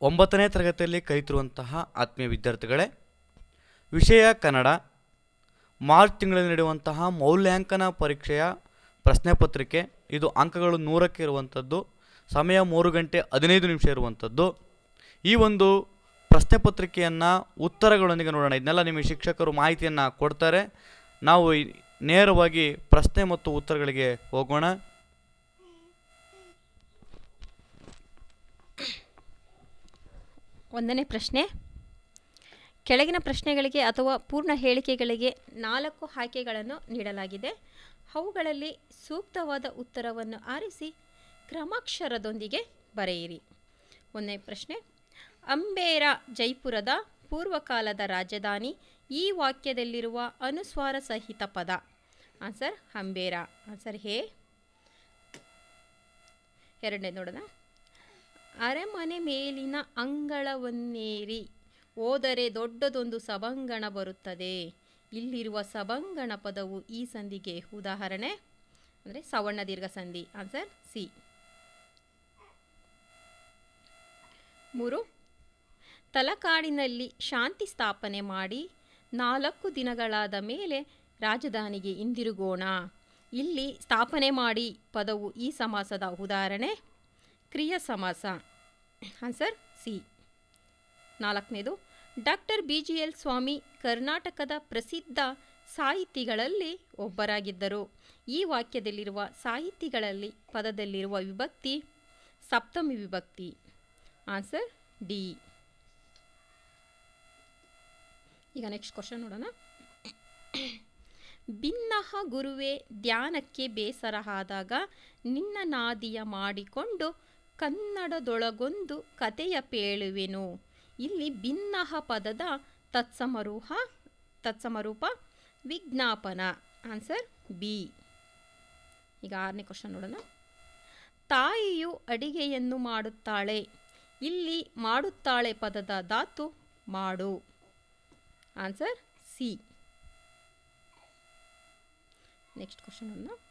ಒಂಬತ್ತನೇ ತರಗತಿಯಲ್ಲಿ ಕಲಿತಿರುವಂತಹ ಆತ್ಮೀಯ ವಿದ್ಯಾರ್ಥಿಗಳೇ, ವಿಷಯ ಕನ್ನಡ, ಮಾರ್ಚ್ ತಿಂಗಳಲ್ಲಿ ನಡೆಯುವಂತಹ ಮೌಲ್ಯಾಂಕನ ಪರೀಕ್ಷೆಯ ಪ್ರಶ್ನೆ ಪತ್ರಿಕೆ, ಇದು ಅಂಕಗಳು ನೂರಕ್ಕೆ ಇರುವಂಥದ್ದು, ಸಮಯ ಮೂರು ಗಂಟೆ ಹದಿನೈದು ನಿಮಿಷ ಇರುವಂಥದ್ದು. ಈ ಒಂದು ಪ್ರಶ್ನೆ ಪತ್ರಿಕೆಯನ್ನು ಉತ್ತರಗಳೊಂದಿಗೆ ನೋಡೋಣ. ಇದನ್ನೆಲ್ಲ ನಿಮಗೆ ಶಿಕ್ಷಕರು ಮಾಹಿತಿಯನ್ನು ಕೊಡ್ತಾರೆ. ನಾವು ನೇರವಾಗಿ ಪ್ರಶ್ನೆ ಮತ್ತು ಉತ್ತರಗಳಿಗೆ ಹೋಗೋಣ. ಒಂದನೇ ಪ್ರಶ್ನೆ. ಕೆಳಗಿನ ಪ್ರಶ್ನೆಗಳಿಗೆ ಅಥವಾ ಪೂರ್ಣ ಹೇಳಿಕೆಗಳಿಗೆ ನಾಲ್ಕು ಆಯ್ಕೆಗಳನ್ನು ನೀಡಲಾಗಿದೆ. ಅವುಗಳಲ್ಲಿ ಸೂಕ್ತವಾದ ಉತ್ತರವನ್ನು ಆರಿಸಿ ಕ್ರಮಾಕ್ಷರದೊಂದಿಗೆ ಬರೆಯಿರಿ. ಒಂದನೇ ಪ್ರಶ್ನೆ. ಅಂಬೇರ ಜೈಪುರದ ಪೂರ್ವಕಾಲದ ರಾಜಧಾನಿ ಈ ವಾಕ್ಯದಲ್ಲಿರುವ ಅನುಸ್ವಾರ ಸಹಿತ ಪದ. ಆನ್ಸರ್ ಅಂಬೇರ. ಆನ್ಸರ್ ಹೇ ಎರಡನೇ ನೋಡೋಣ. ಅರಮನೆ ಮೇಲಿನ ಅಂಗಳವನ್ನೇರಿ ಹೋದರೆ ದೊಡ್ಡದೊಂದು ಸಭಾಂಗಣ ಬರುತ್ತದೆ. ಇಲ್ಲಿರುವ ಸಭಾಂಗಣ ಪದವು ಈ ಸಂಧಿಗೆ ಉದಾಹರಣೆ. ಅಂದರೆ ಸವರ್ಣ ದೀರ್ಘ ಸಂಧಿ. ಆನ್ಸರ್ ಸಿ ಮೂರು. ತಲಕಾಡಿನಲ್ಲಿ ಶಾಂತಿ ಸ್ಥಾಪನೆ ಮಾಡಿ ನಾಲ್ಕು ದಿನಗಳಾದ ಮೇಲೆ ರಾಜಧಾನಿಗೆ ಹಿಂದಿರುಗೋಣ. ಇಲ್ಲಿ ಸ್ಥಾಪನೆ ಮಾಡಿ ಪದವು ಈ ಸಮಾಸದ ಉದಾಹರಣೆ. ಕ್ರಿಯ ಸಮಾಸ. ಆನ್ಸರ್ ಸಿ ನಾಲ್ಕನೇದು, doctor B G L Swami ಕರ್ನಾಟಕದ ಪ್ರಸಿದ್ಧ ಸಾಹಿತಿಗಳಲ್ಲಿ ಒಬ್ಬರಾಗಿದ್ದರು. ಈ ವಾಕ್ಯದಲ್ಲಿರುವ ಸಾಹಿತಿಗಳಲ್ಲಿ ಪದದಲ್ಲಿರುವ ವಿಭಕ್ತಿ ಸಪ್ತಮಿ ವಿಭಕ್ತಿ. ಆನ್ಸರ್ ಡಿ ಈಗ ನೆಕ್ಸ್ಟ್ ಕ್ವಶನ್ ನೋಡೋಣ. ಭಿನ್ನಹ ಗುರುವೇ, ಧ್ಯಾನಕ್ಕೆ ಬೇಸರ ಆದಾಗ ನಿನ್ನ ನಾದಿಯ ಮಾಡಿಕೊಂಡು ಕನ್ನಡದೊಳಗೊಂದು ಕತೆಯ ಪೇಳುವೆನು. ಇಲ್ಲಿ ಭಿನ್ನಹ ಪದದ ತತ್ಸಮರೂಹ, ತತ್ಸಮರೂಪ, ವಿಜ್ಞಾಪನ. ಆನ್ಸರ್ ಬಿ ಈಗ ಆರನೇ ಕ್ವಶನ್ ನೋಡೋಣ. ತಾಯಿಯು ಅಡಿಗೆಯನ್ನು ಮಾಡುತ್ತಾಳೆ. ಇಲ್ಲಿ ಮಾಡುತ್ತಾಳೆ ಪದದ ಧಾತು ಮಾಡು. ಆನ್ಸರ್ ಸಿ ನೆಕ್ಸ್ಟ್ ಕ್ವಶನ್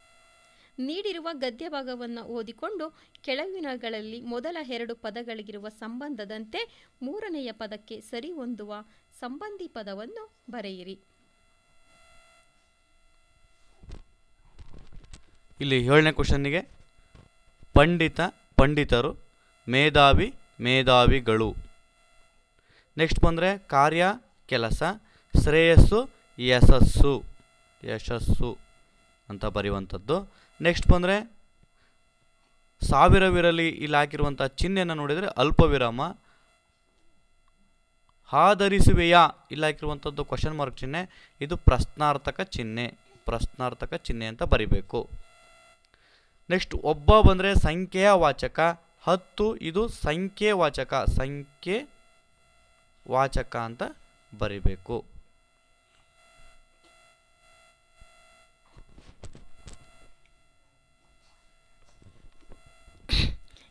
ನೀಡಿರುವ ಗದ್ಯಭಾಗವನ್ನು ಓದಿಕೊಂಡು ಕೆಳಗಿನಗಳಲ್ಲಿ ಮೊದಲ ಎರಡು ಪದಗಳಿಗಿರುವ ಸಂಬಂಧದಂತೆ ಮೂರನೆಯ ಪದಕ್ಕೆ ಸರಿ ಹೊಂದುವ ಸಂಬಂಧಿ ಪದವನ್ನು ಬರೆಯಿರಿ. ಇಲ್ಲಿ ಏಳನೇ ಕ್ವಶನ್ನಿಗೆ, ಪಂಡಿತ, ಪಂಡಿತರು, ಮೇಧಾವಿ, ಮೇಧಾವಿಗಳು. ನೆಕ್ಸ್ಟ್ ಬಂದರೆ ಕಾರ್ಯ, ಕೆಲಸ, ಶ್ರೇಯಸ್ಸು, ಯಶಸ್ಸು. ಯಶಸ್ಸು. ಅಂತ ಬರೆಯುವಂಥದ್ದು. ನೆಕ್ಸ್ಟ್ ಬಂದರೆ, ಸಾವಿರವಿರಲಿ ಇಲ್ಲಿ ಹಾಕಿರುವಂಥ ಚಿಹ್ನೆಯನ್ನು ನೋಡಿದರೆ ಅಲ್ಪ ವಿರಾಮ ಆಧರಿಸುವೆಯಾ ಇಲ್ಲಿ ಹಾಕಿರುವಂಥದ್ದು ಕ್ವಶನ್ ಮಾರ್ಕ್ ಚಿಹ್ನೆ. ಇದು ಪ್ರಶ್ನಾರ್ಥಕ ಚಿಹ್ನೆ. ಪ್ರಶ್ನಾರ್ಥಕ ಚಿಹ್ನೆ ಅಂತ ಬರಿಬೇಕು. ನೆಕ್ಸ್ಟ್ ಒಬ್ಬ ಬಂದರೆ ಸಂಖ್ಯೆಯ ವಾಚಕ ಹತ್ತು ಇದು ಸಂಖ್ಯೆ ವಾಚಕ ಸಂಖ್ಯೆ ವಾಚಕ ಅಂತ ಬರಿಬೇಕು.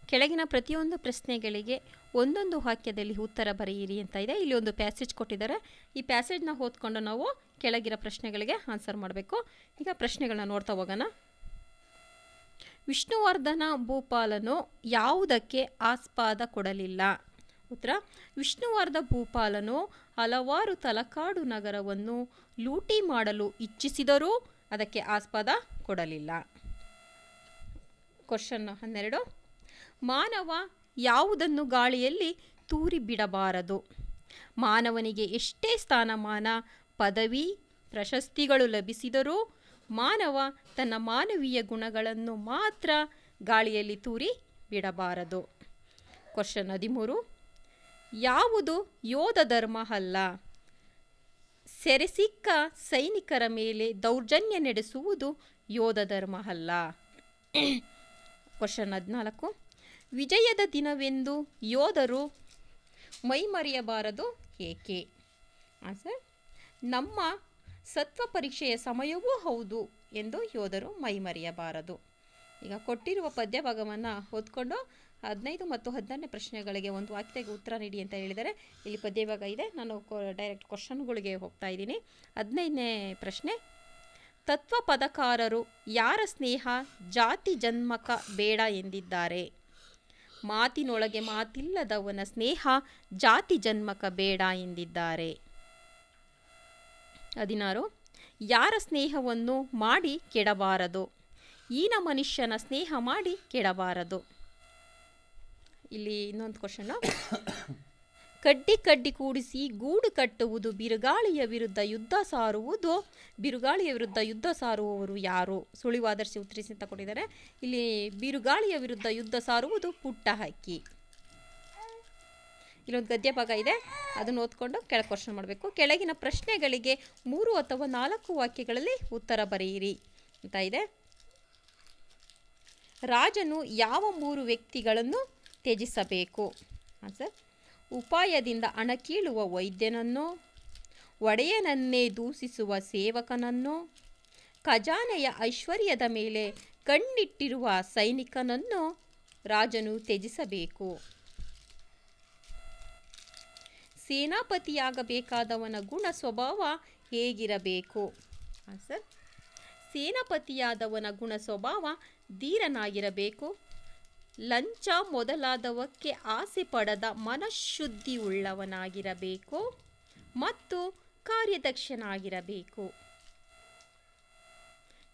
ಕೆಳಗಿನ ಪ್ರತಿಯೊಂದು ಪ್ರಶ್ನೆಗಳಿಗೆ ಒಂದೊಂದು ವಾಕ್ಯದಲ್ಲಿ ಉತ್ತರ ಬರೆಯಿರಿ ಅಂತ ಇದೆ. ಇಲ್ಲಿ ಒಂದು ಪ್ಯಾಸೇಜ್ ಕೊಟ್ಟಿದ್ದಾರೆ. ಈ ಪ್ಯಾಸೇಜ್ನ ಓದ್ಕೊಂಡು ನಾವು ಕೆಳಗಿರೋ ಪ್ರಶ್ನೆಗಳಿಗೆ ಆನ್ಸರ್ ಮಾಡಬೇಕು. ಈಗ ಪ್ರಶ್ನೆಗಳನ್ನ ನೋಡ್ತಾ ಹೋಗೋಣ. ವಿಷ್ಣುವರ್ಧನ ಭೂಪಾಲನು ಯಾವುದಕ್ಕೆ ಆಸ್ಪಾದ ಕೊಡಲಿಲ್ಲ? ಉತ್ತರ, ವಿಷ್ಣುವರ್ಧ ಭೂಪಾಲನು ಹಲವಾರು ತಲಕಾಡು ನಗರವನ್ನು ಲೂಟಿ ಮಾಡಲು ಇಚ್ಛಿಸಿದರೂ ಅದಕ್ಕೆ ಆಸ್ಪದ ಕೊಡಲಿಲ್ಲ. ಕ್ವಶನ್ ಹನ್ನೆರಡು. ಮಾನವ ಯಾವುದನ್ನು ಗಾಳಿಯಲ್ಲಿ ತೂರಿ ಬಿಡಬಾರದು. ಮಾನವನಿಗೆ ಎಷ್ಟೇ ಸ್ಥಾನಮಾನ, ಪದವಿ, ಪ್ರಶಸ್ತಿಗಳು ಲಭಿಸಿದರೂ ಮಾನವ ತನ್ನ ಮಾನವೀಯ ಗುಣಗಳನ್ನು ಮಾತ್ರ ಗಾಳಿಯಲ್ಲಿ ತೂರಿ ಬಿಡಬಾರದು. ಕ್ವಶನ್ ಹದಿಮೂರು. ಯಾವುದು ಯೋಧ ಧರ್ಮ ಅಲ್ಲ? ಸೆರೆಸಿಕ್ಕ ಸೈನಿಕರ ಮೇಲೆ ದೌರ್ಜನ್ಯ ನಡೆಸುವುದು ಯೋಧ ಧರ್ಮ ಅಲ್ಲ. ಕ್ವಶನ್ ಹದಿನಾಲ್ಕು. ವಿಜಯದ ದಿನವೆಂದು ಯೋಧರು ಮೈಮರೆಯಬಾರದು ಏಕೆ? ಆನ್ಸರ್ ನಮ್ಮ ಸತ್ವ ಪರೀಕ್ಷೆಯ ಸಮಯವೂ ಹೌದು ಎಂದು ಯೋಧರು ಮೈಮರೆಯಬಾರದು. ಈಗ ಕೊಟ್ಟಿರುವ ಪದ್ಯ ಭಾಗವನ್ನು ಓದ್ಕೊಂಡು ಹದಿನೈದು ಮತ್ತು ಹದಿನಾರನೇ ಪ್ರಶ್ನೆಗಳಿಗೆ ಒಂದು ವಾಕ್ಯಕ್ಕೆ ಉತ್ತರ ನೀಡಿ ಅಂತ ಹೇಳಿದರೆ ಇಲ್ಲಿ ಪದ್ಯ ಭಾಗ ಇದೆ. ನಾನು ಡೈರೆಕ್ಟ್ ಕ್ವಶನ್ಗಳಿಗೆ ಹೋಗ್ತಾ ಇದ್ದೀನಿ. ಹದಿನೈದನೇ ಪ್ರಶ್ನೆ ತತ್ವ ಪದಕಾರರು ಯಾರ ಸ್ನೇಹ ಜಾತಿ ಜನ್ಮಕ ಬೇಡ ಎಂದಿದ್ದಾರೆ? ಮಾತಿನೊಳಗೆ ಮಾತಿಲ್ಲದವನ ಸ್ನೇಹ ಜಾತಿ ಜನ್ಮಕ ಬೇಡ ಎಂದಿದ್ದಾರೆ. ಹದಿನಾರು, ಯಾರ ಸ್ನೇಹವನ್ನು ಮಾಡಿ ಕೆಡಬಾರದು? ಈನ ಮನುಷ್ಯನ ಸ್ನೇಹ ಮಾಡಿ ಕೆಡಬಾರದು. ಇಲ್ಲಿ ಇನ್ನೊಂದು ಕ್ವಶನ್ ಕಡ್ಡಿ ಕಡ್ಡಿ ಕೂಡಿಸಿ ಗೂಡು ಕಟ್ಟುವುದು, ಬಿರುಗಾಳಿಯ ವಿರುದ್ಧ ಯುದ್ಧ ಸಾರುವುದು, ಬಿರುಗಾಳಿಯ ವಿರುದ್ಧ ಯುದ್ಧ ಸಾರುವವರು ಯಾರು? ಸುಳಿವಾದರ್ಶಿ ಉತ್ತರಿಸಿ ಅಂತ ಕೊಟ್ಟಿದ್ದಾರೆ. ಇಲ್ಲಿ ಬಿರುಗಾಳಿಯ ವಿರುದ್ಧ ಯುದ್ಧ ಸಾರುವುದು ಪುಟ್ಟ ಹಕ್ಕಿ. ಇಲ್ಲೊಂದು ಗದ್ಯ ಭಾಗ ಇದೆ. ಅದನ್ನು ಓದ್ಕೊಂಡು ಕೆಳ ಕ್ವಶನ್ ಮಾಡಬೇಕು. ಕೆಳಗಿನ ಪ್ರಶ್ನೆಗಳಿಗೆ ಮೂರು ಅಥವಾ ನಾಲ್ಕು ವಾಕ್ಯಗಳಲ್ಲಿ ಉತ್ತರ ಬರೆಯಿರಿ ಅಂತ ಇದೆ. ರಾಜನು ಯಾವ ಮೂರು ವ್ಯಕ್ತಿಗಳನ್ನು ತ್ಯಜಿಸಬೇಕು? ಆನ್ಸರ್ ಉಪಾಯದಿಂದ ಹಣ ಕೀಳುವ ವೈದ್ಯನನ್ನೋ, ಒಡೆಯನನ್ನೇ ದೂಷಿಸುವ ಸೇವಕನನ್ನೋ, ಖಜಾನೆಯ ಐಶ್ವರ್ಯದ ಮೇಲೆ ಕಣ್ಣಿಟ್ಟಿರುವ ಸೈನಿಕನನ್ನು ರಾಜನು ತ್ಯಜಿಸಬೇಕು. ಸೇನಾಪತಿಯಾಗಬೇಕಾದವನ ಗುಣ ಸ್ವಭಾವ ಹೇಗಿರಬೇಕು? ಸರ್ ಸೇನಾಪತಿಯಾದವನ ಗುಣ ಸ್ವಭಾವ ಧೀರನಾಗಿರಬೇಕು. ಲಂಚ ಮೊದಲಾದವಕ್ಕೆ ಆಸೆ ಪಡದ ಮನಃಶುದ್ಧಿ ಉಳ್ಳವನಾಗಿರಬೇಕು ಮತ್ತು ಕಾರ್ಯದಕ್ಷನಾಗಿರಬೇಕು.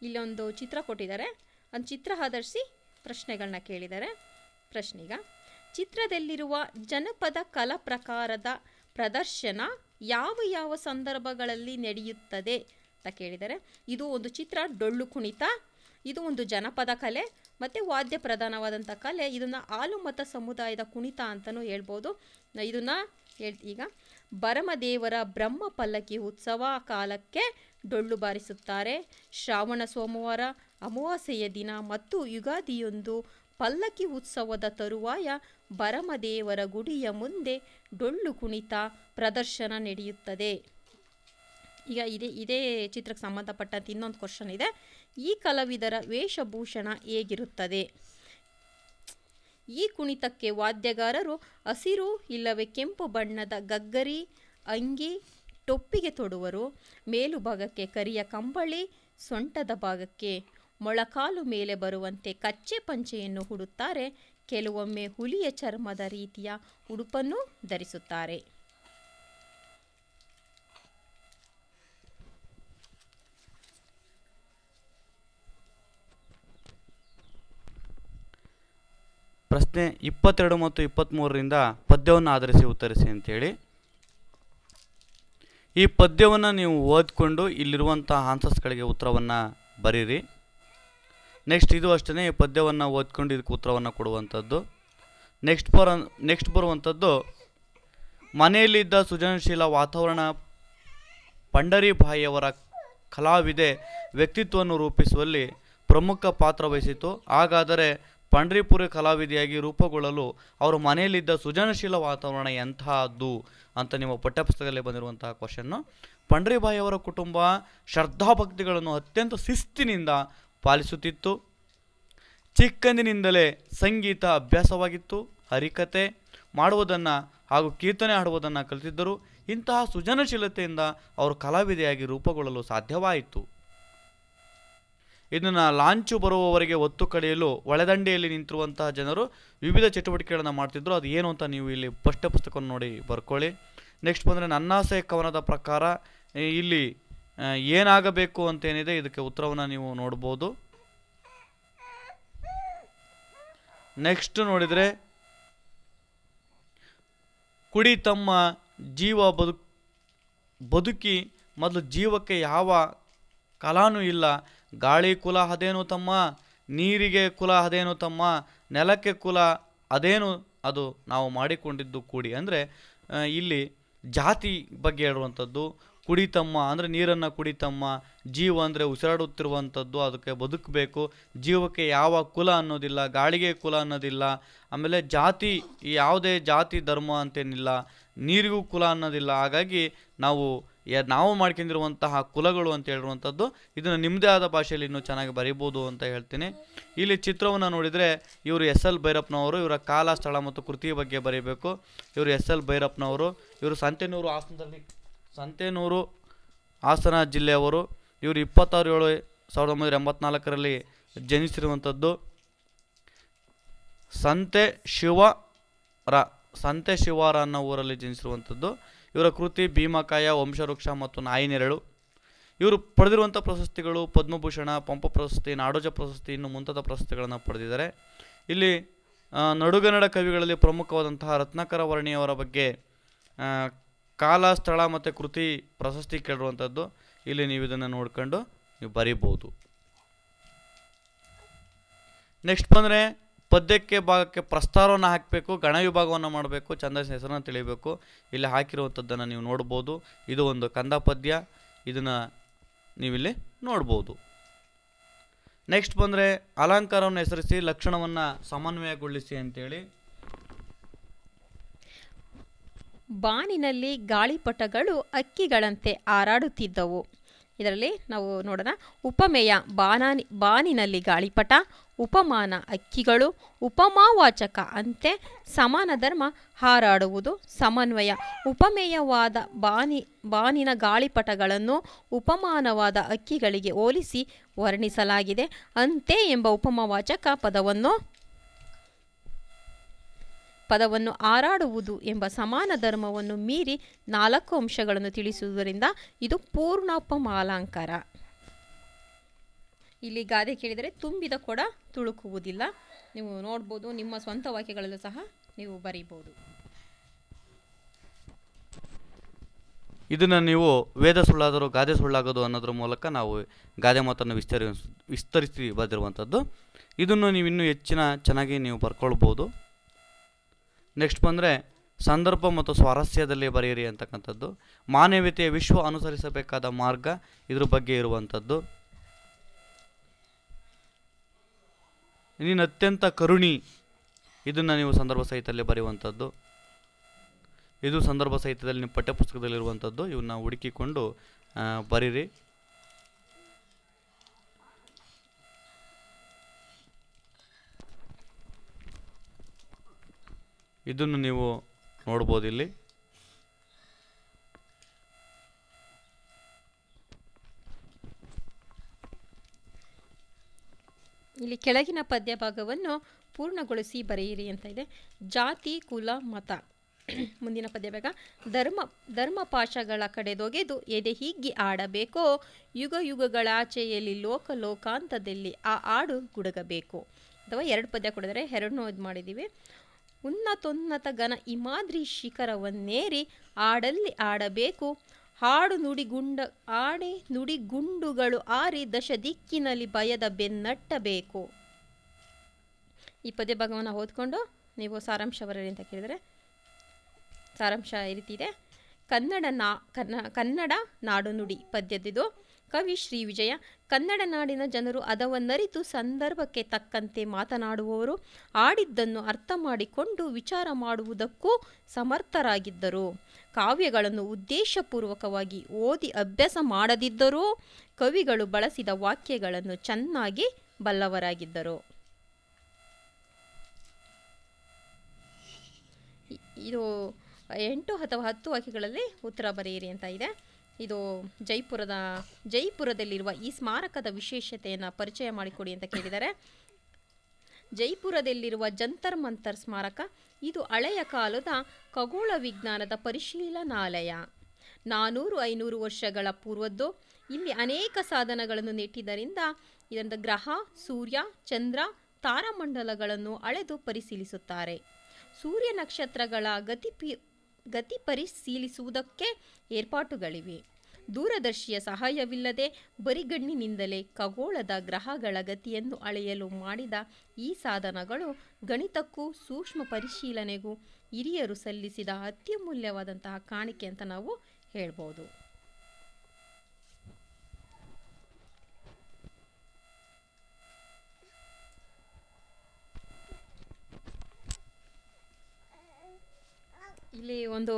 ಇಲ್ಲೊಂದು ಚಿತ್ರ ಕೊಟ್ಟಿದ್ದಾರೆ. ಒಂದು ಚಿತ್ರ ಆಧರಿಸಿ ಪ್ರಶ್ನೆಗಳನ್ನ ಕೇಳಿದ್ದಾರೆ. ಪ್ರಶ್ನೆಗ, ಚಿತ್ರದಲ್ಲಿರುವ ಜನಪದ ಕಲಾ ಪ್ರಕಾರದ ಪ್ರದರ್ಶನ ಯಾವ ಯಾವ ಸಂದರ್ಭಗಳಲ್ಲಿ ನಡೆಯುತ್ತದೆ ಅಂತ ಕೇಳಿದ್ದಾರೆ. ಇದು ಒಂದು ಚಿತ್ರ, ಡೊಳ್ಳು ಕುಣಿತ. ಇದು ಒಂದು ಜನಪದ ಕಲೆ. ಮತ್ತು ವಾದ್ಯ ಪ್ರಧಾನವಾದಂಥ ಕಲೆ, ಇದನ್ನು ಆಲುಮತ ಸಮುದಾಯದ ಕುಣಿತ ಅಂತಲೂ ಹೇಳ್ಬೋದು. ಇದನ್ನು ಈಗ ಈಗ ಭರಮದೇವರ ಬ್ರಹ್ಮ ಪಲ್ಲಕ್ಕಿ ಉತ್ಸವ ಕಾಲಕ್ಕೆ ಡೊಳ್ಳು ಬಾರಿಸುತ್ತಾರೆ. ಶ್ರಾವಣ ಸೋಮವಾರ ಅಮಾವಾಸ್ಯೆಯ ದಿನ ಮತ್ತು ಯುಗಾದಿಯೊಂದು ಪಲ್ಲಕ್ಕಿ ಉತ್ಸವದ ತರುವಾಯ ಭರಮದೇವರ ಗುಡಿಯ ಮುಂದೆ ಡೊಳ್ಳು ಕುಣಿತ ಪ್ರದರ್ಶನ ನಡೆಯುತ್ತದೆ. ಈಗ ಇದೇ ಇದೇ ಚಿತ್ರಕ್ಕೆ ಸಂಬಂಧಪಟ್ಟಂತೆ ಇನ್ನೊಂದು ಕ್ವಶನ್ ಇದೆ. ಈ ಕಲಾವಿದರ ವೇಷಭೂಷಣ ಹೇಗಿರುತ್ತದೆ? ಈ ಕುಣಿತಕ್ಕೆ ವಾದ್ಯಗಾರರು ಹಸಿರು ಇಲ್ಲವೇ ಕೆಂಪು ಬಣ್ಣದ ಗಗ್ಗರಿ, ಅಂಗಿ, ಟೊಪ್ಪಿಗೆ ತೊಡುವರು ಮೇಲುಭಾಗಕ್ಕೆ ಕರಿಯ ಕಂಬಳಿ, ಸೊಂಟದ ಭಾಗಕ್ಕೆ ಮೊಳಕಾಲು ಮೇಲೆ ಬರುವಂತೆ ಕಚ್ಚೆ ಪಂಚೆಯನ್ನು ಹುಡುತ್ತಾರೆ. ಕೆಲವೊಮ್ಮೆ ಹುಲಿಯ ಚರ್ಮದ ರೀತಿಯ ಉಡುಪನ್ನು ಧರಿಸುತ್ತಾರೆ. ಪ್ರಶ್ನೆ ಇಪ್ಪತ್ತೆರಡು ಮತ್ತು ಇಪ್ಪತ್ತ್ಮೂರರಿಂದ ಪದ್ಯವನ್ನು ಆಧರಿಸಿ ಉತ್ತರಿಸಿ ಅಂತೇಳಿ. ಈ ಪದ್ಯವನ್ನು ನೀವು ಓದ್ಕೊಂಡು ಇಲ್ಲಿರುವಂಥ ಆನ್ಸರ್ಸ್ಗಳಿಗೆ ಉತ್ತರವನ್ನು ಬರೀರಿ. ನೆಕ್ಸ್ಟ್ ಇದು ಅಷ್ಟೇ ಈ ಪದ್ಯವನ್ನು ಓದ್ಕೊಂಡು ಇದಕ್ಕೆ ಉತ್ತರವನ್ನು ಕೊಡುವಂಥದ್ದು. ನೆಕ್ಸ್ಟ್ ಬರ ನೆಕ್ಸ್ಟ್ ಬರುವಂಥದ್ದು, ಮನೆಯಲ್ಲಿದ್ದ ಸೃಜನಶೀಲ ವಾತಾವರಣ ಪಂಡರಿಬಾಯಿಯವರ ಕಲಾವಿದೆ ವ್ಯಕ್ತಿತ್ವವನ್ನು ರೂಪಿಸುವಲ್ಲಿ ಪ್ರಮುಖ ಪಾತ್ರ ವಹಿಸಿತು ಹಾಗಾದರೆ ಪಂಡ್ರಿಪುರಿ ಕಲಾವಿದೆಯಾಗಿ ರೂಪುಗೊಳ್ಳಲು ಅವರ ಮನೆಯಲ್ಲಿದ್ದ ಸೃಜನಶೀಲ ವಾತಾವರಣ ಎಂಥದ್ದು ಅಂತ ನಿಮ್ಮ ಪಠ್ಯಪುಸ್ತಕದಲ್ಲಿ ಬಂದಿರುವಂತಹ ಕ್ವಶನ್ನು ಪಂಡ್ರಿಬಾಯಿಯವರ ಕುಟುಂಬ ಶ್ರದ್ಧಾಭಕ್ತಿಗಳನ್ನು ಅತ್ಯಂತ ಶಿಸ್ತಿನಿಂದ ಪಾಲಿಸುತ್ತಿತ್ತು. ಚಿಕ್ಕಂದಿನಿಂದಲೇ ಸಂಗೀತ ಅಭ್ಯಾಸವಾಗಿತ್ತು, ಹರಿಕತೆ ಮಾಡುವುದನ್ನು ಹಾಗೂ ಕೀರ್ತನೆ ಆಡುವುದನ್ನು ಕಲಿತಿದ್ದರು. ಇಂತಹ ಸೃಜನಶೀಲತೆಯಿಂದ ಅವರು ಕಲಾವಿದೆಯಾಗಿ ರೂಪುಗೊಳ್ಳಲು ಸಾಧ್ಯವಾಯಿತು. ಇದನ್ನು ಲಾಂಚು ಬರುವವರೆಗೆ ಒತ್ತು ಕಳೆಯಲು ಒಳದಂಡೆಯಲ್ಲಿ ನಿಂತಿರುವಂತಹ ಜನರು ವಿವಿಧ ಚಟುವಟಿಕೆಗಳನ್ನು ಮಾಡ್ತಿದ್ರು. ಅದು ಏನು ಅಂತ ನೀವು ಇಲ್ಲಿ ಪಠ್ಯ ಪುಸ್ತಕವನ್ನು ನೋಡಿ ಬರ್ಕೊಳ್ಳಿ. ನೆಕ್ಸ್ಟ್ ಬಂದರೆ ನನ್ನಾಸೆ ಕವನದ ಪ್ರಕಾರ ಇಲ್ಲಿ ಏನಾಗಬೇಕು ಅಂತ ಏನಿದೆ ಇದಕ್ಕೆ ಉತ್ತರವನ್ನು ನೀವು ನೋಡ್ಬೋದು. ನೆಕ್ಸ್ಟ್ ನೋಡಿದರೆ, ಕುಡಿ ತಮ್ಮ ಜೀವ ಬದುಕ್, ಬದುಕಿ ಮೊದಲು ಜೀವಕ್ಕೆ ಯಾವ ಕಲಾನೂ ಇಲ್ಲ ಗಾಳಿ ಕುಲ ಅದೇನು ತಮ್ಮ, ನೀರಿಗೆ ಕುಲ ಅದೇನು ತಮ್ಮ, ನೆಲಕ್ಕೆ ಕುಲ ಅದೇನು ಅದು ನಾವು ಮಾಡಿಕೊಂಡಿದ್ದು ಕೂಡಿ. ಅಂದರೆ ಇಲ್ಲಿ ಜಾತಿ ಬಗ್ಗೆ ಹೇಳುವಂಥದ್ದು ಕುಡಿತಮ್ಮ ಅಂದರೆ ನೀರನ್ನು ಕುಡಿತಮ್ಮ ಜೀವ ಅಂದರೆ ಉಸಿರಾಡುತ್ತಿರುವಂಥದ್ದು ಅದಕ್ಕೆ ಬದುಕಬೇಕು. ಜೀವಕ್ಕೆ ಯಾವ ಕುಲ ಅನ್ನೋದಿಲ್ಲ, ಗಾಳಿಗೆ ಕುಲ ಅನ್ನೋದಿಲ್ಲ, ಆಮೇಲೆ ಜಾತಿ, ಯಾವುದೇ ಜಾತಿ ಧರ್ಮ ಅಂತೇನಿಲ್ಲ, ನೀರಿಗೂ ಕುಲ ಅನ್ನೋದಿಲ್ಲ. ಹಾಗಾಗಿ ನಾವು ನಾವು ಮಾಡ್ಕೊಂಡಿರುವಂತಹ ಕುಲಗಳು ಅಂತ ಹೇಳಿರುವಂಥದ್ದು, ಇದನ್ನು ನಿಮ್ಮದೇ ಆದ ಭಾಷೆಯಲ್ಲಿ ಇನ್ನೂ ಚೆನ್ನಾಗಿ ಬರಿಬೋದು ಅಂತ ಹೇಳ್ತೀನಿ. ಇಲ್ಲಿ ಚಿತ್ರವನ್ನು ನೋಡಿದರೆ ಇವರು ಎಸ್ ಎಲ್ ಭೈರಪ್ಪನವರು, ಇವರ ಕಾಲ, ಸ್ಥಳ ಮತ್ತು ಕೃತಿಯ ಬಗ್ಗೆ ಬರೀಬೇಕು. ಇವರು ಎಸ್ ಎಲ್ ಭೈರಪ್ಪನವರು, ಇವರು ಸಂತೆನೂರು ಹಾಸನದಲ್ಲಿ, ಸಂತೆನೂರು ಹಾಸನ ಜಿಲ್ಲೆಯವರು, ಇವರು ಇಪ್ಪತ್ತಾರು ಏಳು ಸಾವಿರದ ಒಂಬೈನೂರ ಎಂಬತ್ನಾಲ್ಕರಲ್ಲಿ ಜನಿಸಿರುವಂಥದ್ದು. ಸಂತೆ ಶಿವರ ಸಂತೆ ಶಿವಾರ ಅನ್ನೋ ಊರಲ್ಲಿ ಜನಿಸಿರುವಂಥದ್ದು. ಇವರ ಕೃತಿ ಭೀಮಕಾಯ, ವಂಶವೃಕ್ಷ ಮತ್ತು ನಾಯಿ ನೆರಳು. ಇವರು ಪಡೆದಿರುವಂಥ ಪ್ರಶಸ್ತಿಗಳು ಪದ್ಮಭೂಷಣ, ಪಂಪ ಪ್ರಶಸ್ತಿ, ನಾಡೋಜ ಪ್ರಶಸ್ತಿ, ಇನ್ನು ಮುಂತಾದ ಪ್ರಶಸ್ತಿಗಳನ್ನು ಪಡೆದಿದ್ದಾರೆ. ಇಲ್ಲಿ ನಡುಗನ್ನಡ ಕವಿಗಳಲ್ಲಿ ಪ್ರಮುಖವಾದಂತಹ ರತ್ನಾಕರ ವರ್ಣಿಯವರ ಬಗ್ಗೆ ಕಾಲ, ಸ್ಥಳ ಮತ್ತು ಕೃತಿ ಪ್ರಶಸ್ತಿ ಕೇಳಿರುವಂಥದ್ದು ಇಲ್ಲಿ ನೀವು ಇದನ್ನು ನೋಡ್ಕೊಂಡು ನೀವು ಬರೀಬೋದು ನೆಕ್ಸ್ಟ್ ಬಂದರೆ ಪದ್ಯಕ್ಕೆ ಭಾಗಕ್ಕೆ ಪ್ರಸ್ತಾರವನ್ನು ಹಾಕಬೇಕು, ಗಣ ವಿಭಾಗವನ್ನು ಮಾಡಬೇಕು, ಛಂದಸ್ಸಿನ ಹೆಸರನ್ನು ತಿಳಿಬೇಕು. ಇಲ್ಲಿ ಹಾಕಿರುವಂಥದ್ದನ್ನು ನೀವು ನೋಡ್ಬೋದು. ಇದು ಒಂದು ಕಂದ ಪದ್ಯ. ಇದನ್ನು ನೀವಿಲ್ಲಿ ನೋಡ್ಬೋದು. ನೆಕ್ಸ್ಟ್ ಬಂದರೆ ಅಲಂಕಾರವನ್ನು ಹೆಸರಿಸಿ, ಲಕ್ಷಣವನ್ನು ಸಮನ್ವಯಗೊಳಿಸಿ ಅಂತೇಳಿ. ಬಾನಿನಲ್ಲಿ ಗಾಳಿಪಟಗಳು ಅಕ್ಕಿಗಳಂತೆ ಹಾರಾಡುತ್ತಿದ್ದವು. ಇದರಲ್ಲಿ ನಾವು ನೋಡೋಣ. ಉಪಮೇಯ, ಬಾನಾನಿ, ಬಾನಿನಲ್ಲಿ ಗಾಳಿಪಟ, ಉಪಮಾನ ಅಕ್ಕಿಗಳು, ಉಪಮಾವಾಚಕ ಅಂತೆ ಸಮಾನ ಧರ್ಮ ಹಾರಾಡುವುದು ಸಮನ್ವಯ. ಉಪಮೇಯವಾದ ಬಾನಿ, ಬಾನಿನ ಗಾಳಿಪಟಗಳನ್ನು ಉಪಮಾನವಾದ ಅಕ್ಕಿಗಳಿಗೆ ಹೋಲಿಸಿ ವರ್ಣಿಸಲಾಗಿದೆ. ಅಂತೆ ಎಂಬ ಉಪಮಾವಾಚಕ ಪದವನ್ನು ಪದವನ್ನು ಆರಾಡುವುದು ಎಂಬ ಸಮಾನ ಧರ್ಮವನ್ನು ಮೀರಿ ನಾಲ್ಕು ಅಂಶಗಳನ್ನು ತಿಳಿಸುವುದರಿಂದ ಇದು ಪೂರ್ಣೋಪಮಾಲಂಕಾರ. ಇಲ್ಲಿ ಗಾದೆ ಕೇಳಿದರೆ ತುಂಬಿದ ಕೊಡ ತುಳುಕುವುದಿಲ್ಲ. ನೀವು ನೋಡ್ಬೋದು, ನಿಮ್ಮ ಸ್ವಂತ ವಾಕ್ಯಗಳಲ್ಲೂ ಸಹ ನೀವು ಬರೀಬೋದು. ಇದನ್ನು ನೀವು ವೇದ ಸುಳ್ಳಾದರೂ ಗಾದೆ ಸುಳ್ಳಾಗೋದು ಅನ್ನೋದ್ರ ಮೂಲಕ ನಾವು ಗಾದೆ ಮಾತನ್ನು ವಿಸ್ತರಿ ವಿಸ್ತರಿಸಿ ಬಂದಿರುವಂಥದ್ದು ಇದನ್ನು ನೀವು ಇನ್ನೂ ಹೆಚ್ಚಿನ ಚೆನ್ನಾಗಿ ನೀವು ಬರ್ಕೊಳ್ಬೋದು. ನೆಕ್ಸ್ಟ್ ಬಂದರೆ ಸಂದರ್ಭ ಮತ್ತು ಸ್ವಾರಸ್ಯದಲ್ಲಿ ಬರೆಯಿರಿ ಅಂತಕ್ಕಂಥದ್ದು. ಮಾನವೀಯತೆಯ ವಿಶ್ವ ಅನುಸರಿಸಬೇಕಾದ ಮಾರ್ಗ ಇದ್ರ ಬಗ್ಗೆ ಇರುವಂಥದ್ದು. ನೀನು ಅತ್ಯಂತ ಕರುಣಿ, ಇದನ್ನು ನೀವು ಸಂದರ್ಭ ಸಹಿತದಲ್ಲಿ ಬರೆಯುವಂಥದ್ದು. ಇದು ಸಂದರ್ಭ ಸಹಿತದಲ್ಲಿ ನಿಮ್ಮ ಪಠ್ಯಪುಸ್ತಕದಲ್ಲಿರುವಂಥದ್ದು ಇವನ್ನ ಹುಡುಕಿಕೊಂಡು ಬರೀರಿ. ಇದನ್ನು ನೀವು ನೋಡ್ಬೋದು ಇಲ್ಲಿ. ಇಲ್ಲಿ ಕೆಳಗಿನ ಪದ್ಯ ಭಾಗವನ್ನು ಪೂರ್ಣಗೊಳಿಸಿ ಬರೆಯಿರಿ ಅಂತ ಇದೆ. ಜಾತಿ, ಕುಲ, ಮತ. ಮುಂದಿನ ಪದ್ಯ ಭಾಗ ಧರ್ಮ ಧರ್ಮಪಾಶಗಳ ಕಡೆದೊಗೆದು ಎದೆ ಹೀಗೆ ಆಡಬೇಕೋ, ಯುಗ ಯುಗಗಳಾಚೆಯಲ್ಲಿ ಲೋಕ ಲೋಕಾಂತದಲ್ಲಿ ಆ ಹಾಡು ಗುಡಗಬೇಕು. ಅಥವಾ ಎರಡು ಪದ್ಯ ಕೊಡಿದರೆ ಎರಡನ್ನೂ ಇದು ಮಾಡಿದ್ದೀವಿ. ಉನ್ನತೋನ್ನತ ಘನ ಇಮಾದ್ರಿ ಶಿಖರವನ್ನೇರಿ ಆಡಲ್ಲಿ ಆಡಬೇಕು. ಹಾಡು ನುಡಿಗುಂಡ ಆಡಿ ನುಡಿಗುಂಡುಗಳು ಆರಿ ದಶ ದಿಕ್ಕಿನಲ್ಲಿ ಭಯದ ಬೆನ್ನಟ್ಟಬೇಕು. ಈ ಪದ್ಯ ಭಾಗವನ್ನು ಓದ್ಕೊಂಡು ನೀವು ಸಾರಾಂಶ ಬರಲಿ ಅಂತ ಕೇಳಿದರೆ, ಸಾರಾಂಶ ಈ ರೀತಿ ಇದೆ. ಕನ್ನಡ ನಾ, ಕನ್ನ, ಕನ್ನಡ ನಾಡು ನುಡಿ ಪದ್ಯದಿದು ಕವಿ ಶ್ರೀ ವಿಜಯ, ಕನ್ನಡ ನಾಡಿನ ಜನರು ಅದವನ್ನರಿತು ಸಂದರ್ಭಕ್ಕೆ ತಕ್ಕಂತೆ ಮಾತನಾಡುವವರು. ಆಡಿದ್ದನ್ನು ಅರ್ಥ ಮಾಡಿಕೊಂಡು ವಿಚಾರ ಮಾಡುವುದಕ್ಕೂ ಸಮರ್ಥರಾಗಿದ್ದರು. ಕಾವ್ಯಗಳನ್ನು ಉದ್ದೇಶಪೂರ್ವಕವಾಗಿ ಓದಿ ಅಭ್ಯಾಸ ಮಾಡದಿದ್ದರೂ ಕವಿಗಳು ಬಳಸಿದ ವಾಕ್ಯಗಳನ್ನು ಚೆನ್ನಾಗಿ ಬಲ್ಲವರಾಗಿದ್ದರು. ಇದು ಎಂಟು ಅಥವಾ ಹತ್ತು ವಾಕ್ಯಗಳಲ್ಲಿ ಉತ್ತರ ಬರೆಯಿರಿ ಅಂತ ಇದೆ. ಇದು ಜೈಪುರದ, ಜೈಪುರದಲ್ಲಿರುವ ಈ ಸ್ಮಾರಕದ ವಿಶೇಷತೆಯನ್ನು ಪರಿಚಯ ಮಾಡಿಕೊಡಿ ಅಂತ ಕೇಳಿದ್ದಾರೆ. ಜೈಪುರದಲ್ಲಿರುವ ಜಂತರ್ ಮಂತರ್ ಸ್ಮಾರಕ, ಇದು ಹಳೆಯ ಕಾಲದ ಖಗೋಳ ವಿಜ್ಞಾನದ ಪರಿಶೀಲನಾಲಯ. ನಾನೂರು ಐನೂರು ವರ್ಷಗಳ ಪೂರ್ವದ್ದು ಇಲ್ಲಿ ಅನೇಕ ಸಾಧನಗಳನ್ನು ನೆಟ್ಟಿದ್ದರಿಂದ ಇದರಿಂದ ಗ್ರಹ, ಸೂರ್ಯ, ಚಂದ್ರ, ತಾರಾಮಂಡಲಗಳನ್ನು ಅಳೆದು ಪರಿಶೀಲಿಸುತ್ತಾರೆ. ಸೂರ್ಯ ನಕ್ಷತ್ರಗಳ ಗತಿ ಗತಿ ಪರಿಶೀಲಿಸುವುದಕ್ಕೆ ಏರ್ಪಾಟುಗಳಿವೆ. ದೂರದರ್ಶಿಯ ಸಹಾಯವಿಲ್ಲದೆ ಬರಿಗಣ್ಣಿನಿಂದಲೇ ಖಗೋಳದ ಗ್ರಹಗಳ ಗತಿಯನ್ನು ಅಳೆಯಲು ಮಾಡಿದ ಈ ಸಾಧನಗಳು ಗಣಿತಕ್ಕೂ ಸೂಕ್ಷ್ಮ ಪರಿಶೀಲನೆಗೂ ಹಿರಿಯರು ಸಲ್ಲಿಸಿದ ಅತ್ಯಮೂಲ್ಯವಾದಂತಹ ಕಾಣಿಕೆ ಅಂತ ನಾವು ಹೇಳ್ಬೋದು. ಇಲ್ಲಿ ಒಂದು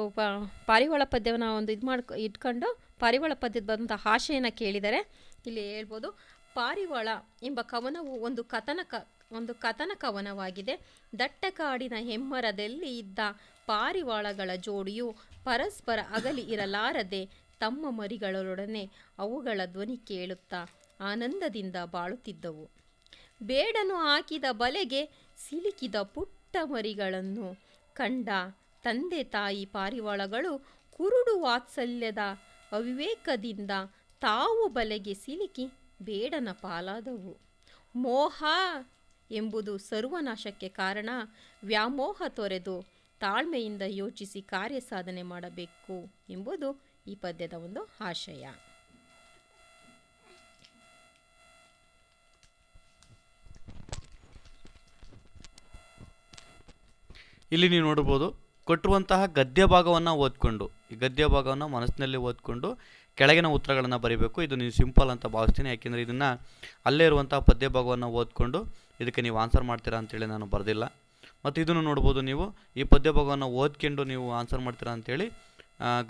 ಪಾರಿವಾಳ ಪದ್ಯವನ್ನು ಒಂದು ಇದು ಮಾಡ್ಕೊ, ಇಟ್ಕೊಂಡು ಪಾರಿವಾಳ ಪದ್ಯದ ಬಂದಂಥ ಆಶೆಯನ್ನು ಕೇಳಿದರೆ ಇಲ್ಲಿ ಹೇಳ್ಬೋದು ಪಾರಿವಾಳ ಎಂಬ ಕವನವು ಒಂದು ಕಥನ ಒಂದು ಕಥನ ಕವನವಾಗಿದೆ. ದಟ್ಟ ಕಾಡಿನ ಹೆಮ್ಮರದಲ್ಲಿ ಇದ್ದ ಪಾರಿವಾಳಗಳ ಜೋಡಿಯು ಪರಸ್ಪರ ಅಗಲಿ ಇರಲಾರದೆ ತಮ್ಮ ಮರಿಗಳೊಡನೆ ಅವುಗಳ ಧ್ವನಿ ಕೇಳುತ್ತಾ ಆನಂದದಿಂದ ಬಾಳುತ್ತಿದ್ದವು. ಬೇಡನು ಹಾಕಿದ ಬಲೆಗೆ ಸಿಲುಕಿದ ಪುಟ್ಟ ಮರಿಗಳನ್ನು ಕಂಡ ತಂದೆ ತಾಯಿ ಪಾರಿವಾಳಗಳು ಕುರುಡು ವಾತ್ಸಲ್ಯದ ಅವಿವೇಕದಿಂದ ತಾವು ಬಲೆಗೆ ಸಿಲುಕಿ ಬೇಡನ ಪಾಲಾದವು. ಮೋಹ ಎಂಬುದು ಸರ್ವನಾಶಕ್ಕೆ ಕಾರಣ. ವ್ಯಾಮೋಹ ತೊರೆದು ತಾಳ್ಮೆಯಿಂದ ಯೋಚಿಸಿ ಕಾರ್ಯ ಸಾಧನೆ ಮಾಡಬೇಕು ಎಂಬುದು ಈ ಪದ್ಯದ ಒಂದು ಆಶಯ. ಇಲ್ಲಿ ನೀವು ನೋಡ್ಬೋದು ಕೊಟ್ಟಿರುವಂತಹ ಗದ್ಯ ಭಾಗವನ್ನು ಓದ್ಕೊಂಡು, ಈ ಗದ್ಯ ಭಾಗವನ್ನು ಮನಸ್ಸಿನಲ್ಲಿ ಓದ್ಕೊಂಡು ಕೆಳಗಿನ ಉತ್ತರಗಳನ್ನು ಬರೀಬೇಕು. ಇದು ನೀವು ಸಿಂಪಲ್ ಅಂತ ಭಾವಿಸ್ತೀನಿ. ಯಾಕೆಂದರೆ ಇದನ್ನು ಅಲ್ಲೇ ಇರುವಂತಹ ಪದ್ಯ ಭಾಗವನ್ನು ಓದ್ಕೊಂಡು ಇದಕ್ಕೆ ನೀವು ಆನ್ಸರ್ ಮಾಡ್ತೀರಾ ಅಂತೇಳಿ ನಾನು ಬರೆದಿಲ್ಲ. ಮತ್ತು ಇದನ್ನು ನೋಡ್ಬೋದು ನೀವು, ಈ ಪದ್ಯ ಭಾಗವನ್ನು ಓದ್ಕೊಂಡು ನೀವು ಆನ್ಸರ್ ಮಾಡ್ತೀರಾ ಅಂತೇಳಿ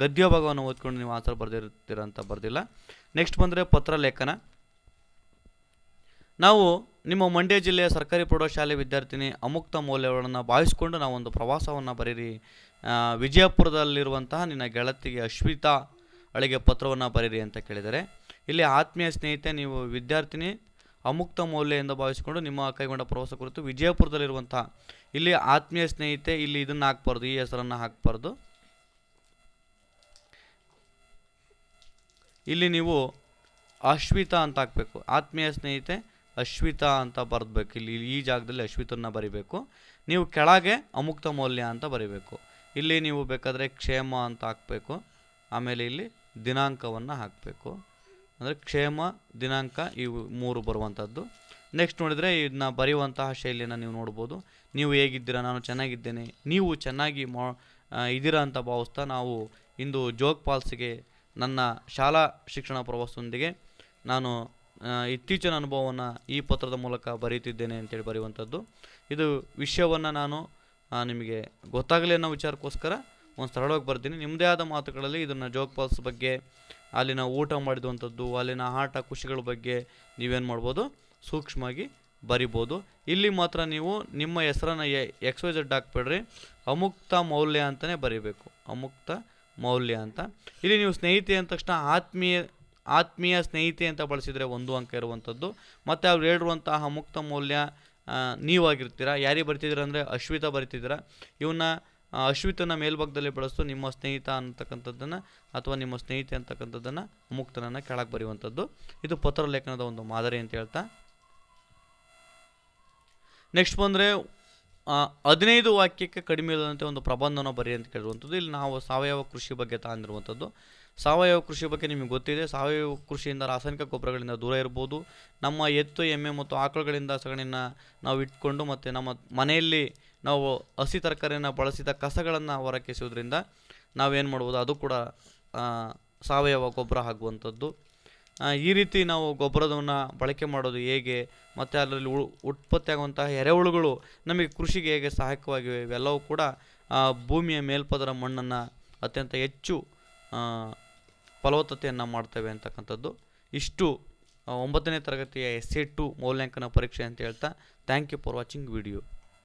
ಗದ್ಯ ಭಾಗವನ್ನು ಓದ್ಕೊಂಡು ನೀವು ಆನ್ಸರ್ ಬರೆದಿರ್ತೀರ ಅಂತ ಬರೆದಿಲ್ಲ. ನೆಕ್ಸ್ಟ್ ಬಂದರೆ ಪತ್ರ ಲೇಖನ ನಾವು ನಿಮ್ಮ ಮಂಡ್ಯ ಜಿಲ್ಲೆಯ ಸರ್ಕಾರಿ ಪ್ರೌಢಶಾಲೆ ವಿದ್ಯಾರ್ಥಿನಿ ಅಮುಕ್ತ ಮೌಲ್ಯಗಳನ್ನು ಭಾವಿಸಿಕೊಂಡು ಒಂದು ಪ್ರವಾಸವನ್ನು ಬರೀರಿ. ವಿಜಯಪುರದಲ್ಲಿರುವಂತಹ ನಿನ್ನ ಗೆಳತಿಗೆ ಅಶ್ವಿತಾ ಅಳಿಗೆ ಪತ್ರವನ್ನು ಬರೀರಿ ಅಂತ ಕೇಳಿದರೆ ಇಲ್ಲಿ ಆತ್ಮೀಯ ಸ್ನೇಹಿತೆ, ನೀವು ವಿದ್ಯಾರ್ಥಿನಿ ಅಮುಕ್ತ ಮೌಲ್ಯ ಎಂದು ಭಾವಿಸಿಕೊಂಡು ನಿಮ್ಮ ಕೈಗೊಂಡ ಪ್ರವಾಸ ಕುರಿತು ವಿಜಯಪುರದಲ್ಲಿರುವಂತಹ ಇಲ್ಲಿ ಆತ್ಮೀಯ ಸ್ನೇಹಿತೆ, ಇಲ್ಲಿ ಇದನ್ನು ಹಾಕ್ಬಾರ್ದು, ಈ ಹೆಸರನ್ನು ಹಾಕ್ಬಾರ್ದು. ಇಲ್ಲಿ ನೀವು ಅಶ್ವಿತಾ ಅಂತ ಹಾಕಬೇಕು. ಆತ್ಮೀಯ ಸ್ನೇಹಿತೆ ಅಶ್ವಿತಾ ಅಂತ ಬರೆದ್ಬೇಕು. ಇಲ್ಲಿ ಈ ಜಾಗದಲ್ಲಿ ಅಶ್ವಿತನ್ನ ಬರಿಬೇಕು. ನೀವು ಕೆಳಗೆ ಅಮುಕ್ತ ಮೌಲ್ಯ ಅಂತ ಬರಿಬೇಕು. ಇಲ್ಲಿ ನೀವು ಬೇಕಾದರೆ ಕ್ಷೇಮ ಅಂತ ಹಾಕಬೇಕು. ಆಮೇಲೆ ಇಲ್ಲಿ ದಿನಾಂಕವನ್ನು ಹಾಕಬೇಕು. ಅಂದರೆ ಕ್ಷೇಮ, ದಿನಾಂಕ ಇವು ಮೂರು ಬರುವಂಥದ್ದು ನೆಕ್ಸ್ಟ್ ನೋಡಿದರೆ ಇದನ್ನ ಬರೆಯುವಂತಹ ಶೈಲಿಯನ್ನು ನೀವು ನೋಡ್ಬೋದು. ನೀವು ಹೇಗಿದ್ದೀರಾ? ನಾನು ಚೆನ್ನಾಗಿದ್ದೇನೆ. ನೀವು ಚೆನ್ನಾಗಿ ಮಾ ಇದ್ದೀರಾ ಅಂತ ಭಾವಿಸ್ತಾ ನಾವು ಇಂದು ಜೋಗ್ ಫಾಲ್ಸ್ಗೆ ನನ್ನ ಶಾಲಾ ಶಿಕ್ಷಣ ಪ್ರವಾಸದೊಂದಿಗೆ ನಾನು ಇತ್ತೀಚಿನ ಅನುಭವವನ್ನು ಈ ಪತ್ರದ ಮೂಲಕ ಬರೀತಿದ್ದೇನೆ ಅಂತೇಳಿ ಬರೆಯುವಂಥದ್ದು. ಇದು ವಿಷಯವನ್ನು ನಾನು ನಿಮಗೆ ಗೊತ್ತಾಗಲಿ ಅನ್ನೋ ವಿಚಾರಕ್ಕೋಸ್ಕರ ಒಂದು ಸರಳವಾಗಿ ಬರ್ತೀನಿ. ನಿಮ್ಮದೇ ಆದ ಮಾತುಗಳಲ್ಲಿ ಇದನ್ನು ಜೋಗ್ ಫಾಲ್ಸ್ ಬಗ್ಗೆ, ಅಲ್ಲಿನ ಊಟ ಮಾಡಿದಂಥದ್ದು, ಅಲ್ಲಿನ ಆಟ ಖುಷಿಗಳ ಬಗ್ಗೆ ನೀವೇನು ಮಾಡ್ಬೋದು, ಸೂಕ್ಷ್ಮವಾಗಿ ಬರಿಬೋದು. ಇಲ್ಲಿ ಮಾತ್ರ ನೀವು ನಿಮ್ಮ ಹೆಸರನ್ನು ಎಕ್ಸ್, ವೈ, ಝೆಡ್ ಹಾಕ್ಬೇಡ್ರಿ. ಅಮುಕ್ತ ಮೌಲ್ಯ ಅಂತಲೇ ಬರೀಬೇಕು. ಅಮುಕ್ತ ಮೌಲ್ಯ ಅಂತ. ಇಲ್ಲಿ ನೀವು ಸ್ನೇಹಿತೆ ಅಂದ ತಕ್ಷಣ ಆತ್ಮೀಯ ಆತ್ಮೀಯ ಸ್ನೇಹಿತೆ ಅಂತ ಬಳಸಿದರೆ ಒಂದು ಅಂಕ ಇರುವಂಥದ್ದು. ಮತ್ತು ಅವ್ರು ಹೇಳಿರುವಂತಹ ಮುಕ್ತ ಮೌಲ್ಯ ನೀವಾಗಿರ್ತೀರಾ. ಯಾರಿಗೆ ಬರ್ತಿದ್ದೀರ ಅಂದರೆ ಅಶ್ವಿತ ಬರಿತಿದ್ದೀರ. ಇವನ್ನ ಅಶ್ವಿತನ ಮೇಲ್ಭಾಗದಲ್ಲಿ ಬಳಸ್ತು ನಿಮ್ಮ ಸ್ನೇಹಿತ ಅಂತಕ್ಕಂಥದ್ದನ್ನು ಅಥವಾ ನಿಮ್ಮ ಸ್ನೇಹಿತೆ ಅಂತಕ್ಕಂಥದ್ದನ್ನು ಮುಕ್ತನನ್ನು ಕೆಳಗೆ ಬರೆಯುವಂಥದ್ದು. ಇದು ಪತ್ರ ಲೇಖನದ ಒಂದು ಮಾದರಿ ಅಂತ ಹೇಳ್ತಾ. ನೆಕ್ಸ್ಟ್ ಬಂದರೆ ಹದಿನೈದು ವಾಕ್ಯಕ್ಕೆ ಕಡಿಮೆ ಇಲ್ಲದಂತೆ ಒಂದು ಪ್ರಬಂಧನ ಬರಿ ಅಂತ ಕೇಳಿರುವಂಥದ್ದು. ಇಲ್ಲಿ ನಾವು ಸಾವಯವ ಕೃಷಿ ಬಗ್ಗೆ ತಗೊಂಡಿರುವಂಥದ್ದು. ಸಾವಯವ ಕೃಷಿ ಬಗ್ಗೆ ನಿಮಗೆ ಗೊತ್ತಿದೆ. ಸಾವಯವ ಕೃಷಿಯಿಂದ ರಾಸಾಯನಿಕ ಗೊಬ್ಬರಗಳಿಂದ ದೂರ ಇರ್ಬೋದು. ನಮ್ಮ ಎತ್ತು, ಎಮ್ಮೆ ಮತ್ತು ಆಕಳುಗಳಿಂದ ಸಗಣಿನ ನಾವು ಇಟ್ಕೊಂಡು ಮತ್ತು ನಮ್ಮ ಮನೆಯಲ್ಲಿ ನಾವು ಹಸಿ ತರಕಾರಿಯನ್ನು ಬಳಸಿದ ಕಸಗಳನ್ನು ಹೊರಕೆಸೋದ್ರಿಂದ ನಾವೇನು ಮಾಡ್ಬೋದು? ಅದು ಕೂಡ ಸಾವಯವ ಗೊಬ್ಬರ ಆಗುವಂಥದ್ದು. ಈ ರೀತಿ ನಾವು ಗೊಬ್ಬರವನ್ನು ಬಳಕೆ ಮಾಡೋದು ಹೇಗೆ? ಮತ್ತು ಅದರಲ್ಲಿ ಉ ಉತ್ಪತ್ತಿ ಆಗುವಂತಹ ಎರೆಹುಳುಗಳು ನಮಗೆ ಕೃಷಿಗೆ ಹೇಗೆ ಸಹಾಯಕವಾಗಿವೆ? ಇವೆಲ್ಲವೂ ಕೂಡ ಭೂಮಿಯ ಮೇಲ್ಪದರ ಮಣ್ಣನ್ನು ಅತ್ಯಂತ ಹೆಚ್ಚು ಫಲವತ್ತತೆಯನ್ನು ಮಾಡ್ತೇವೆ ಅಂತಕ್ಕಂಥದ್ದು. ಇಷ್ಟು ಒಂಬತ್ತನೇ ತರಗತಿಯ ಎಸ್ ಎ ಟು ಮೌಲ್ಯಾಂಕನ ಪರೀಕ್ಷೆ ಅಂತ ಹೇಳ್ತಾ thank you for watching video